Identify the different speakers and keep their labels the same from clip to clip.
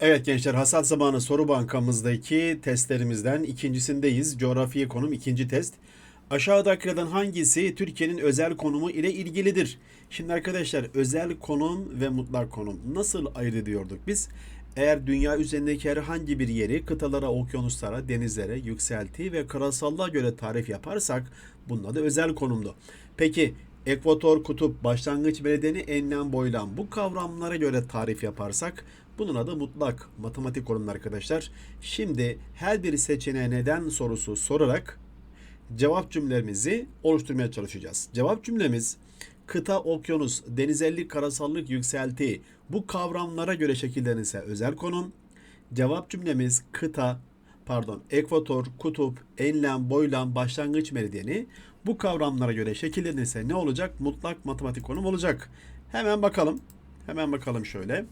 Speaker 1: Evet gençler hasat zamanı soru bankamızdaki testlerimizden ikincisindeyiz. Coğrafya konum ikinci test. Aşağıdakilerden hangisi Türkiye'nin özel konumu ile ilgilidir? Şimdi arkadaşlar özel konum ve mutlak konum nasıl ayırt ediyorduk biz? Eğer dünya üzerindeki herhangi bir yeri kıtalara, okyanuslara, denizlere, yükselti ve karasallığa göre tarif yaparsak bunun adı özel konumdu. Peki ekvator, kutup, başlangıç beledeni, enlem, boylam bu kavramlara göre tarif yaparsak bunun adı mutlak matematik konumlu arkadaşlar. Şimdi her bir seçeneğe neden sorusu sorarak cevap cümlemizi oluşturmaya çalışacağız. Cevap cümlemiz kıta, okyanus, denizellik, karasallık, yükselti bu kavramlara göre şekillenirse özel konum. Cevap cümlemiz kıta, pardon, ekvator, kutup, enlem, boylam, başlangıç meridyeni bu kavramlara göre şekillenirse ne olacak? Mutlak matematik konum olacak. Hemen bakalım. Hemen bakalım şöyle.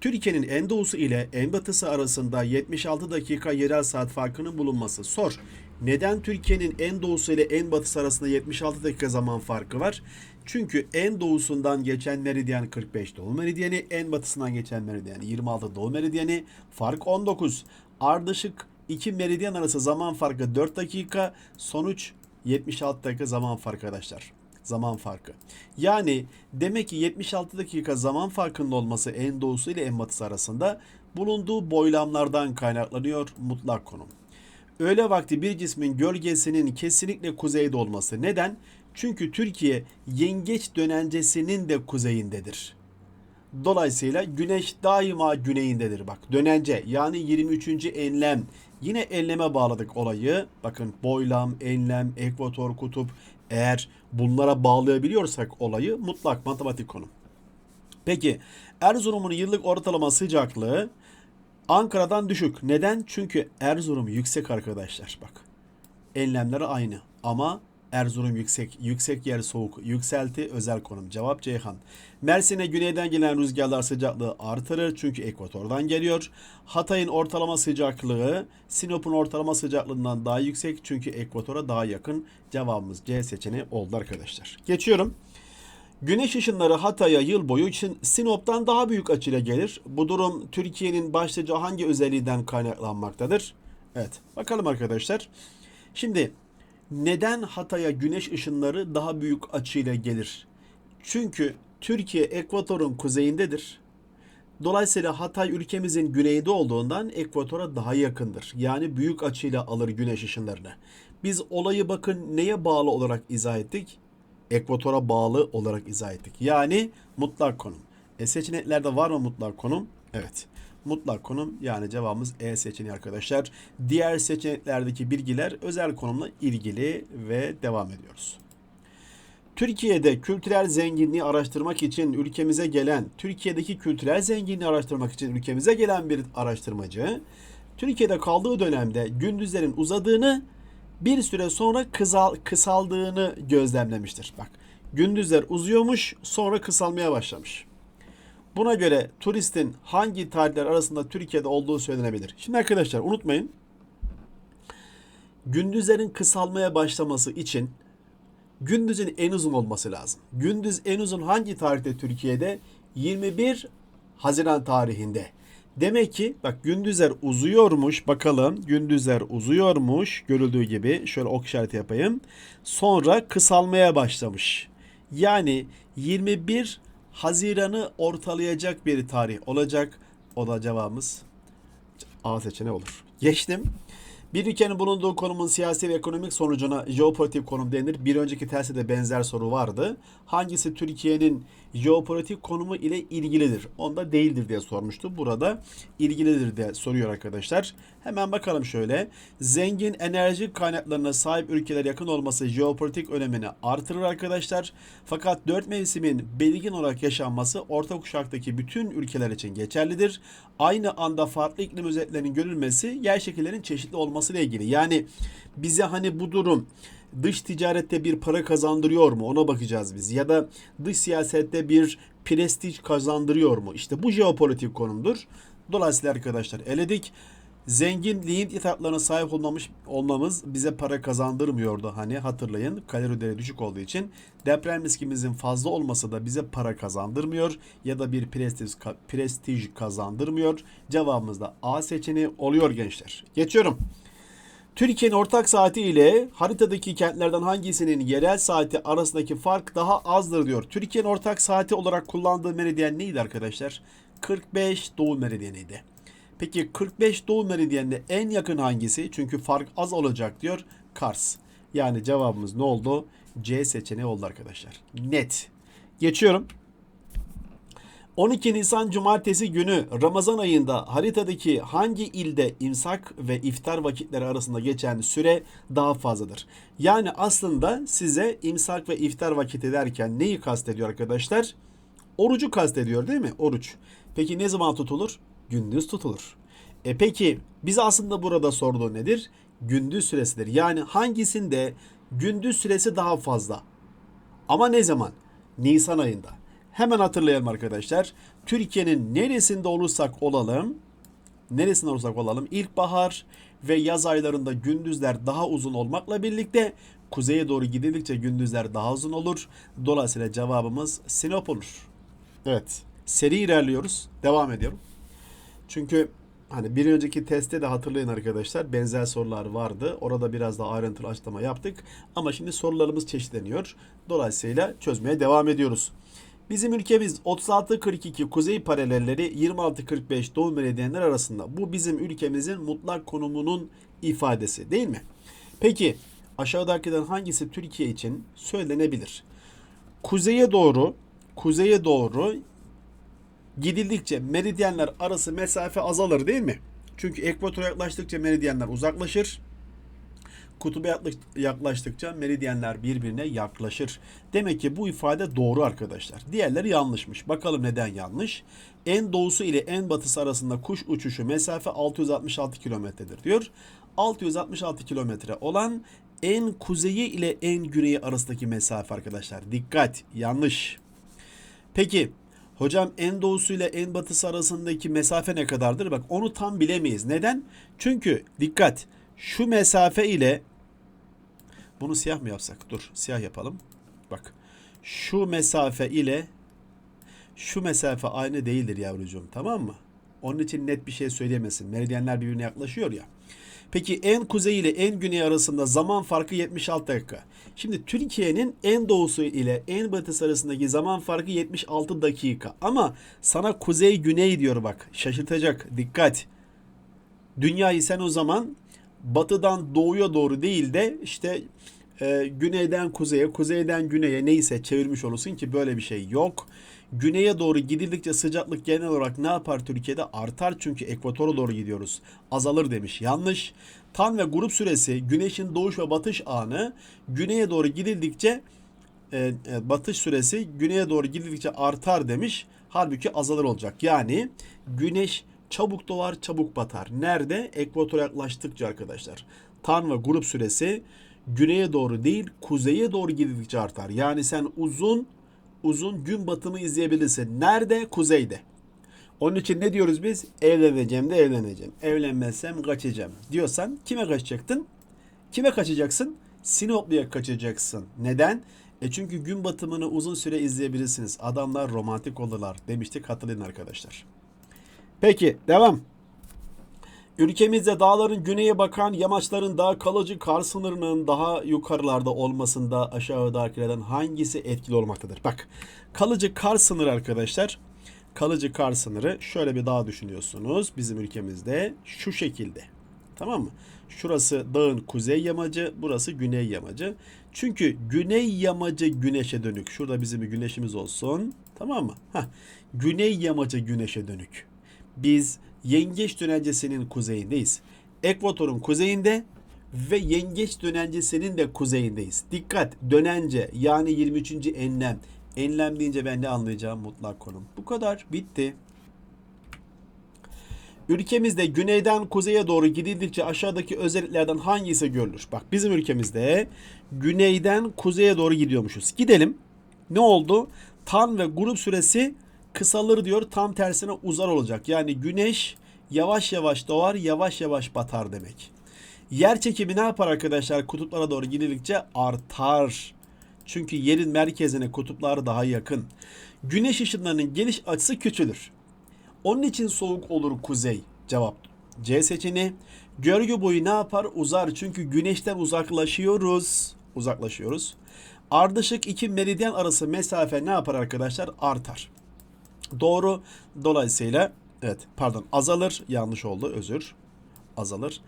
Speaker 1: Türkiye'nin en doğusu ile en batısı arasında 76 dakika yerel saat farkının bulunması. Sor. Neden Türkiye'nin en doğusu ile en batısı arasında 76 dakika zaman farkı var? Çünkü en doğusundan geçen meridyen 45 doğu meridyeni, en batısından geçen meridyen 26 doğu meridyeni, fark 19. Ardışık iki meridyen arası zaman farkı 4 dakika, sonuç 76 dakika zaman farkı arkadaşlar zaman farkı. Yani demek ki 76 dakika zaman farkının olması en doğusu ile en batısı arasında bulunduğu boylamlardan kaynaklanıyor mutlak konum. Öğle vakti bir cismin gölgesinin kesinlikle kuzeyde olması. Neden? Çünkü Türkiye yengeç dönencesinin de kuzeyindedir. Dolayısıyla güneş daima güneyindedir. Bak dönence yani 23. enlem. Yine enleme bağladık olayı. Bakın boylam, enlem, ekvator, kutup. Eğer bunlara bağlayabiliyorsak olayı mutlak matematik konu. Peki Erzurum'un yıllık ortalama sıcaklığı Ankara'dan düşük. Neden? Çünkü Erzurum yüksek arkadaşlar. Bak. Enlemleri aynı ama Erzurum yüksek, yüksek yer soğuk, yükselti özel konum. Cevap Ceyhan. Mersin'e güneyden gelen rüzgarlar sıcaklığı artırır çünkü ekvatordan geliyor. Hatay'ın ortalama sıcaklığı Sinop'un ortalama sıcaklığından daha yüksek çünkü ekvatora daha yakın. Cevabımız C seçeneği oldu arkadaşlar. Geçiyorum. Güneş ışınları Hatay'a yıl boyu için Sinop'tan daha büyük açıyla gelir. Bu durum Türkiye'nin başlıca hangi özelliğinden kaynaklanmaktadır? Evet, bakalım arkadaşlar. Şimdi neden Hatay'a güneş ışınları daha büyük açıyla gelir? Çünkü Türkiye ekvatorun kuzeyindedir. Dolayısıyla Hatay ülkemizin güneyde olduğundan ekvatora daha yakındır. Yani büyük açıyla alır güneş ışınlarını. Biz olayı bakın neye bağlı olarak izah ettik? Ekvatora bağlı olarak izah ettik. Yani mutlak konum. E seçeneklerde var mı mutlak konum? Evet. Mutlak konum yani cevabımız E seçeneği arkadaşlar. Diğer seçeneklerdeki bilgiler özel konumla ilgili ve devam ediyoruz. Türkiye'de kültürel zenginliği araştırmak için ülkemize gelen, Türkiye'deki kültürel zenginliği araştırmak için ülkemize gelen bir araştırmacı, Türkiye'de kaldığı dönemde gündüzlerin uzadığını, bir süre sonra kısal, kısaldığını gözlemlemiştir. Bak, gündüzler uzuyormuş, sonra kısalmaya başlamış. Buna göre turistin hangi tarihler arasında Türkiye'de olduğu söylenebilir. Şimdi arkadaşlar unutmayın. Gündüzlerin kısalmaya başlaması için gündüzün en uzun olması lazım. Gündüz en uzun hangi tarihte Türkiye'de? 21 Haziran tarihinde. Demek ki bak gündüzler uzuyormuş. Bakalım gündüzler uzuyormuş. Görüldüğü gibi şöyle ok işareti yapayım. Sonra kısalmaya başlamış. Yani 21 Haziran'ı ortalayacak bir tarih olacak. O da cevabımız A seçeneği olur. Geçtim. Bir ülkenin bulunduğu konumun siyasi ve ekonomik sonucuna jeopolitik konum denir. Bir önceki terste de benzer soru vardı. Hangisi Türkiye'nin jeopolitik konumu ile ilgilidir? Onda değildir diye sormuştu. Burada ilgilidir diye soruyor arkadaşlar. Hemen bakalım şöyle. Zengin enerji kaynaklarına sahip ülkeler yakın olması jeopolitik önemini artırır arkadaşlar. Fakat dört mevsimin belirgin olarak yaşanması orta kuşaktaki bütün ülkeler için geçerlidir. Aynı anda farklı iklim özelliklerinin görülmesi yer şekillerinin çeşitli olması ile ilgili. Yani bize hani bu durum dış ticarette bir para kazandırıyor mu ona bakacağız biz. Ya da dış siyasette bir prestij kazandırıyor mu? İşte bu jeopolitik konumdur. Dolayısıyla arkadaşlar eledik. Zengin lignit ithatlarına sahip olmamış olmamız bize para kazandırmıyordu. Hani hatırlayın kalori değeri düşük olduğu için deprem riskimizin fazla olması da bize para kazandırmıyor ya da bir prestij, prestij kazandırmıyor. Cevabımız da A seçeneği oluyor gençler. Geçiyorum. Türkiye'nin ortak saati ile haritadaki kentlerden hangisinin yerel saati arasındaki fark daha azdır diyor. Türkiye'nin ortak saati olarak kullandığı meridyen neydi arkadaşlar? 45 doğu meridyeniydi. Peki 45 doğu meridyenine en yakın hangisi? Çünkü fark az olacak diyor. Kars. Yani cevabımız ne oldu? C seçeneği oldu arkadaşlar. Net. Geçiyorum. 12 Nisan Cumartesi günü Ramazan ayında haritadaki hangi ilde imsak ve iftar vakitleri arasında geçen süre daha fazladır? Yani aslında size imsak ve iftar vakiti derken neyi kastediyor arkadaşlar? Orucu kastediyor değil mi? Oruç. Peki ne zaman tutulur? Gündüz tutulur. E peki biz aslında burada sorduğu nedir? Gündüz süresidir. Yani hangisinde gündüz süresi daha fazla? Ama ne zaman? Nisan ayında. Hemen hatırlayalım arkadaşlar. Türkiye'nin neresinde olursak olalım, neresinde olursak olalım ilkbahar ve yaz aylarında gündüzler daha uzun olmakla birlikte kuzeye doğru gidildikçe gündüzler daha uzun olur. Dolayısıyla cevabımız Sinop olur. Evet. Seri ilerliyoruz. Devam ediyorum. Çünkü hani bir önceki testte de hatırlayın arkadaşlar benzer sorular vardı. Orada biraz daha ayrıntılı açıklama yaptık. Ama şimdi sorularımız çeşitleniyor. Dolayısıyla çözmeye devam ediyoruz. Bizim ülkemiz 36-42 kuzey paralelleri 26-45 doğu meridyenler arasında. Bu bizim ülkemizin mutlak konumunun ifadesi değil mi? Peki aşağıdakilerden hangisi Türkiye için söylenebilir? Kuzeye doğru kuzeye doğru gidildikçe meridyenler arası mesafe azalır değil mi? Çünkü ekvatora yaklaştıkça meridyenler uzaklaşır. Kutuba yaklaştıkça meridyenler birbirine yaklaşır. Demek ki bu ifade doğru arkadaşlar. Diğerleri yanlışmış. Bakalım neden yanlış? En doğusu ile en batısı arasında kuş uçuşu mesafe 666 kilometredir diyor. 666 kilometre olan en kuzeyi ile en güneyi arasındaki mesafe arkadaşlar. Dikkat yanlış. Peki hocam en doğusu ile en batısı arasındaki mesafe ne kadardır? Bak onu tam bilemeyiz. Neden? Çünkü dikkat şu mesafe ile bunu siyah mı yapsak? Dur siyah yapalım. Bak şu mesafe ile şu mesafe aynı değildir yavrucuğum tamam mı? Onun için net bir şey söyleyemezsin. Meridyenler birbirine yaklaşıyor ya. Peki en kuzey ile en güney arasında zaman farkı 76 dakika. Şimdi Türkiye'nin en doğusu ile en batısı arasındaki zaman farkı 76 dakika. Ama sana kuzey güney diyor bak. Şaşırtacak. Dikkat. Dünyayı sen o zaman batıdan doğuya doğru değil de işte e, güneyden kuzeye, kuzeyden güneye neyse çevirmiş olursun ki böyle bir şey yok. Güneye doğru gidildikçe sıcaklık genel olarak ne yapar Türkiye'de? Artar çünkü ekvatora doğru gidiyoruz. Azalır demiş. Yanlış. Tan ve grup süresi güneşin doğuş ve batış anı güneye doğru gidildikçe e, e, batış süresi güneye doğru gidildikçe artar demiş. Halbuki azalır olacak. Yani güneş çabuk doğar çabuk batar. Nerede? Ekvatora yaklaştıkça arkadaşlar. Tan ve grup süresi güneye doğru değil kuzeye doğru gidildikçe artar. Yani sen uzun uzun gün batımı izleyebilirsin. Nerede? Kuzeyde. Onun için ne diyoruz biz? Evleneceğim de evleneceğim. Evlenmezsem kaçacağım diyorsan kime kaçacaktın? Kime kaçacaksın? Sinoplu'ya kaçacaksın. Neden? E çünkü gün batımını uzun süre izleyebilirsiniz. Adamlar romantik olurlar demiştik hatırlayın arkadaşlar. Peki devam. Ülkemizde dağların güneye bakan yamaçların daha kalıcı kar sınırının daha yukarılarda olmasında aşağıdakilerden hangisi etkili olmaktadır? Bak kalıcı kar sınırı arkadaşlar kalıcı kar sınırı şöyle bir dağ düşünüyorsunuz bizim ülkemizde şu şekilde. Tamam mı? Şurası dağın kuzey yamacı, burası güney yamacı. Çünkü güney yamacı güneşe dönük. Şurada bizim bir güneşimiz olsun. Tamam mı? Heh. Güney yamacı güneşe dönük. Biz yengeç dönencesinin kuzeyindeyiz. Ekvatorun kuzeyinde ve yengeç dönencesinin de kuzeyindeyiz. Dikkat dönence yani 23. enlem. Enlem deyince ben ne anlayacağım mutlak konum. Bu kadar bitti. Ülkemizde güneyden kuzeye doğru gidildikçe aşağıdaki özelliklerden hangisi görülür? Bak bizim ülkemizde güneyden kuzeye doğru gidiyormuşuz. Gidelim. Ne oldu? Tan ve grup süresi kısalır diyor. Tam tersine uzar olacak. Yani güneş yavaş yavaş doğar, yavaş yavaş batar demek. Yer çekimi ne yapar arkadaşlar? Kutuplara doğru gidildikçe artar. Çünkü yerin merkezine kutuplar daha yakın. Güneş ışınlarının geliş açısı küçülür. Onun için soğuk olur kuzey. Cevap C seçeneği. Gölge boyu ne yapar? Uzar. Çünkü güneşten uzaklaşıyoruz. Uzaklaşıyoruz. Ardışık iki meridyen arası mesafe ne yapar arkadaşlar? Artar. Doğru. Dolayısıyla evet pardon azalır. Yanlış oldu. Özür. Azalır.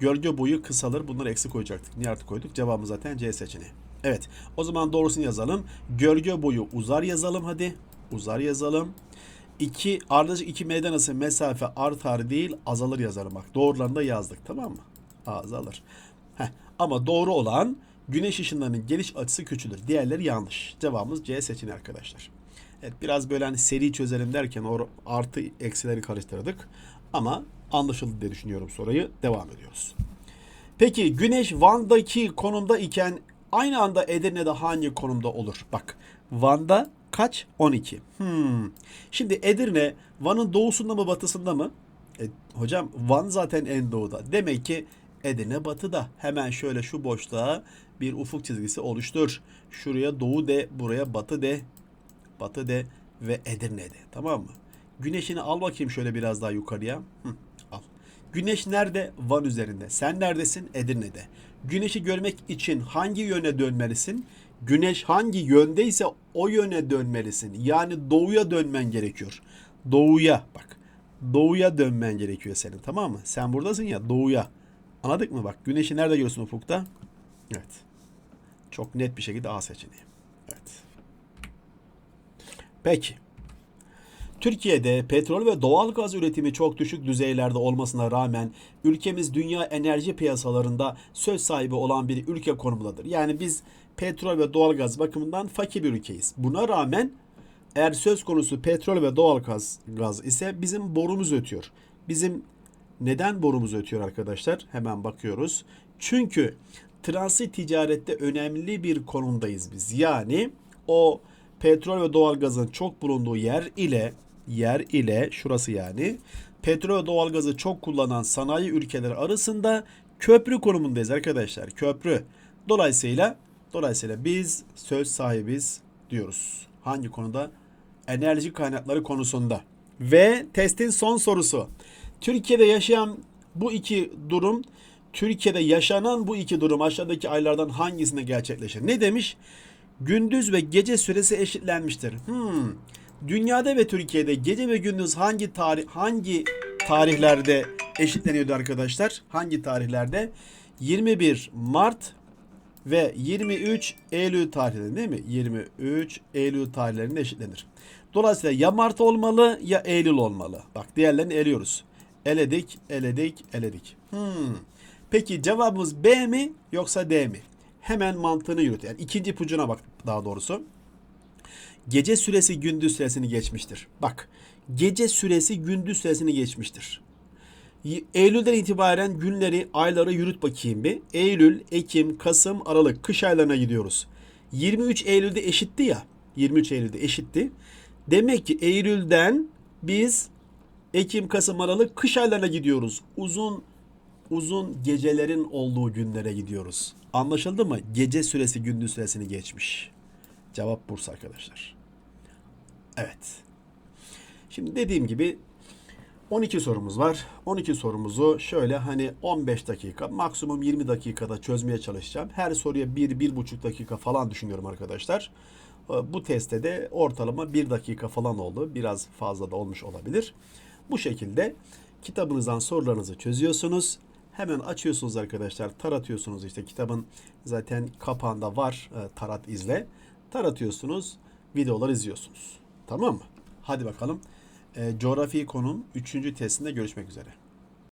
Speaker 1: Gölge boyu kısalır. Bunları eksi koyacaktık. Niye artık koyduk? Cevabımız zaten C seçeneği. Evet. O zaman doğrusunu yazalım. Gölge boyu uzar yazalım hadi. Uzar yazalım. 2 ardışık 2 meydan arası mesafe artar değil azalır yazalım bak. Doğrularını da yazdık tamam mı? Azalır. Heh. Ama doğru olan güneş ışınlarının geliş açısı küçülür. Diğerleri yanlış. Cevabımız C seçeneği arkadaşlar. Evet biraz böyle hani seri çözelim derken o artı eksileri karıştırdık. Ama anlaşıldı diye düşünüyorum soruyu. Devam ediyoruz. Peki Güneş Van'daki konumda iken aynı anda Edirne'de hangi konumda olur? Bak Van'da kaç? 12. Hmm. Şimdi Edirne Van'ın doğusunda mı batısında mı? E, hocam Van zaten en doğuda. Demek ki Edirne batıda. Hemen şöyle şu boşluğa bir ufuk çizgisi oluştur. Şuraya doğu de, buraya batı de. Batı de ve Edirne de. Tamam mı? Güneşini al bakayım şöyle biraz daha yukarıya. Hı, al. Güneş nerede? Van üzerinde. Sen neredesin? Edirne'de. Güneşi görmek için hangi yöne dönmelisin? Güneş hangi yöndeyse o yöne dönmelisin. Yani doğuya dönmen gerekiyor. Doğuya bak. Doğuya dönmen gerekiyor senin tamam mı? Sen buradasın ya doğuya. Anladık mı bak? Güneşi nerede görüyorsun ufukta? Evet. Çok net bir şekilde A seçeneği. Peki. Türkiye'de petrol ve doğal gaz üretimi çok düşük düzeylerde olmasına rağmen ülkemiz dünya enerji piyasalarında söz sahibi olan bir ülke konumundadır. Yani biz petrol ve doğal gaz bakımından fakir bir ülkeyiz. Buna rağmen eğer söz konusu petrol ve doğal gaz, gaz ise bizim borumuz ötüyor. Bizim neden borumuz ötüyor arkadaşlar? Hemen bakıyoruz. Çünkü transit ticarette önemli bir konumdayız biz. Yani o petrol ve doğal gazın çok bulunduğu yer ile yer ile şurası yani petrol ve doğal gazı çok kullanan sanayi ülkeleri arasında köprü konumundayız arkadaşlar. Köprü. Dolayısıyla dolayısıyla biz söz sahibiz diyoruz. Hangi konuda? Enerji kaynakları konusunda. Ve testin son sorusu. Türkiye'de yaşayan bu iki durum Türkiye'de yaşanan bu iki durum aşağıdaki aylardan hangisinde gerçekleşir? Ne demiş? Gündüz ve gece süresi eşitlenmiştir. Hmm. Dünyada ve Türkiye'de gece ve gündüz hangi tarih hangi tarihlerde eşitleniyordu arkadaşlar? Hangi tarihlerde? 21 Mart ve 23 Eylül tarihlerinde değil mi? 23 Eylül tarihlerinde eşitlenir. Dolayısıyla ya Mart olmalı ya Eylül olmalı. Bak diğerlerini eliyoruz. Eledik, eledik, eledik. Hmm. Peki cevabımız B mi yoksa D mi? Hemen mantığını yürüt. Yani ikinci ipucuna bak daha doğrusu. Gece süresi gündüz süresini geçmiştir. Bak gece süresi gündüz süresini geçmiştir. Eylül'den itibaren günleri, ayları yürüt bakayım bir. Eylül, Ekim, Kasım, Aralık kış aylarına gidiyoruz. 23 Eylül'de eşitti ya. 23 Eylül'de eşitti. Demek ki Eylül'den biz Ekim, Kasım, Aralık kış aylarına gidiyoruz. Uzun uzun gecelerin olduğu günlere gidiyoruz. Anlaşıldı mı? Gece süresi gündüz süresini geçmiş. Cevap Bursa arkadaşlar. Evet. Şimdi dediğim gibi 12 sorumuz var. 12 sorumuzu şöyle hani 15 dakika maksimum 20 dakikada çözmeye çalışacağım. Her soruya 1-1,5 dakika falan düşünüyorum arkadaşlar. Ee, Bu testte de ortalama 1 dakika falan oldu. Biraz fazla da olmuş olabilir. Bu şekilde kitabınızdan sorularınızı çözüyorsunuz. Hemen açıyorsunuz arkadaşlar. Taratıyorsunuz işte kitabın zaten kapağında var. e, Tarat izle. Taratıyorsunuz. Videolar izliyorsunuz. Tamam mı? Hadi bakalım. E, coğrafi konum 3. testinde görüşmek üzere.